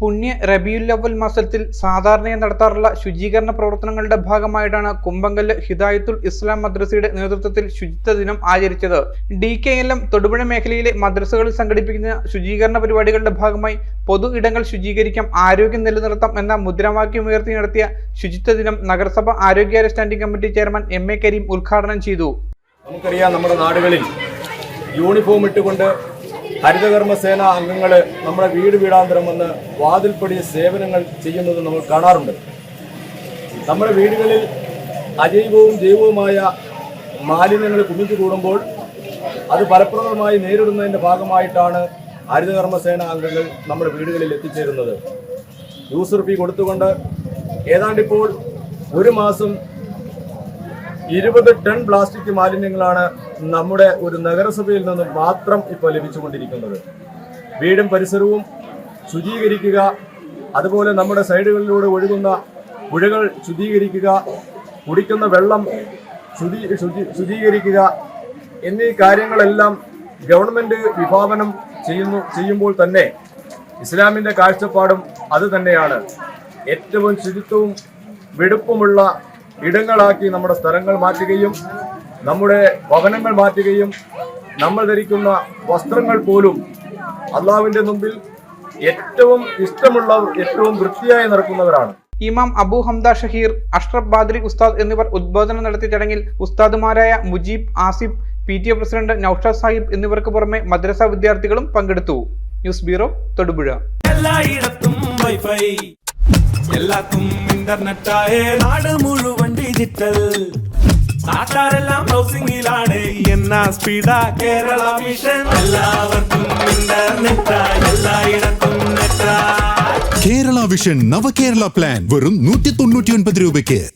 പുണ്യ റബിയുല്ലവൽ മാസത്തിൽ സാധാരണയായി നടത്താറുള്ള ശുചീകരണ പ്രവർത്തനങ്ങളുടെ ഭാഗമായിട്ടാണ് കുമ്പങ്കല്ല് ഹിദായത്തുൽ ഇസ്ലാം മദ്രസയുടെ നേതൃത്വത്തിൽ ശുചിത്വ ദിനം ആചരിച്ചത്. D K L M Thodupuzha മേഖലയിലെ മദ്രസകളിൽ സംഘടിപ്പിക്കുന്ന ശുചീകരണ പരിപാടികളുടെ ഭാഗമായി പൊതു ഇടങ്ങൾ ശുചീകരിക്കാം ആരോഗ്യം നിലനിർത്താം എന്ന മുദ്രാവാക്യം ഉയർത്തി നടത്തിയ ശുചിത്വ ദിനം നഗരസഭ ആരോഗ്യകാര്യ standing committee chairman M A Kareem ഉദ്ഘാടനം ചെയ്തു. നമുക്കറിയാം നമ്മുടെ നാടുകളിൽ യൂണിഫോം ഇട്ടുകൊണ്ട് ഹരിതകർമ്മ സേന അംഗങ്ങൾ നമ്മുടെ വീട് വീടാന്തരം വന്ന് വാതിൽപ്പടി സേവനങ്ങൾ ചെയ്യുന്നത് നമ്മൾ കാണാറുണ്ട്. നമ്മുടെ വീടുകളിൽ അജൈവവും ജൈവവുമായ മാലിന്യങ്ങൾ കുമിച്ചു കൂടുമ്പോൾ അത് ഫലപ്രദമായി നേരിടുന്നതിന്റെ ഭാഗമായിട്ടാണ് ഹരിതകർമ്മ സേന അംഗങ്ങൾ നമ്മുടെ വീടുകളിൽ എത്തിച്ചേരുന്നത്. യൂസർ ഫീ കൊടുത്തുകൊണ്ട് ഏതാണ്ടിപ്പോൾ ഒരു മാസം ഇരുപത് ടൺ പ്ലാസ്റ്റിക് മാലിന്യങ്ങളാണ് നമ്മുടെ ഒരു നഗരസഭയിൽ നിന്ന് മാത്രം ഇപ്പോൾ ലഭിച്ചുകൊണ്ടിരിക്കുന്നത്. വീടും പരിസരവും ശുചീകരിക്കുക അതുപോലെ നമ്മുടെ സൈഡുകളിലൂടെ ഒഴുകുന്ന പുഴകൾ ശുചീകരിക്കുക കുടിക്കുന്ന വെള്ളം ശുചീ ശുചി- ശുചീകരിക്കുക എന്നീ കാര്യങ്ങളെല്ലാം ഗവൺമെന്റ് വിഭാവനം ചെയ്യുന്നു ചെയ്യുമ്പോൾ തന്നെ ഇസ്ലാമിന്റെ കാഴ്ചപ്പാടും അത് തന്നെയാണ്. ഏറ്റവും ശുചിത്വവും വെടുപ്പുമുള്ള ഇടങ്ങളാക്കി നമ്മുടെ സ്ഥലങ്ങൾ മാറ്റുകയും നമ്മുടെ ഭവനങ്ങൾ മാറ്റുകയും നമ്മൾ ധരിക്കുന്ന വസ്ത്രങ്ങൾ പോലും അള്ളാവിന്റെ മുമ്പിൽ ഏറ്റവും ഇഷ്ടമുള്ള ഏറ്റവും വൃത്തിയായി നടക്കുന്നവരാണ്. ഇമാം അബു ഹംദ ഷഹീർ അഷ്റഫ് ബാദ്രി ഉസ്താദ് എന്നിവർ ഉദ്ബോധനം നടത്തിയ ചടങ്ങിൽ ഉസ്താദുമാരായ Mujeeb Asif P T A president Naushad Sahib എന്നിവർക്ക് പുറമെ മദ്രസ വിദ്യാർത്ഥികളും പങ്കെടുത്തു. News bureau Thodupuzha. എല്ലായിടത്തും വൈഫൈ. എല്ലാത്തും ഇന്റർനെറ്റായേ നാട് മുഴുവൻ സ്പീഡാ കേരള മിഷൻ എല്ലാവർക്കും കേരള വിഷൻ നവകേരള പ്ലാൻ വെറും നൂറ്റി തൊണ്ണൂറ്റി ഒൻപത് രൂപയ്ക്ക്.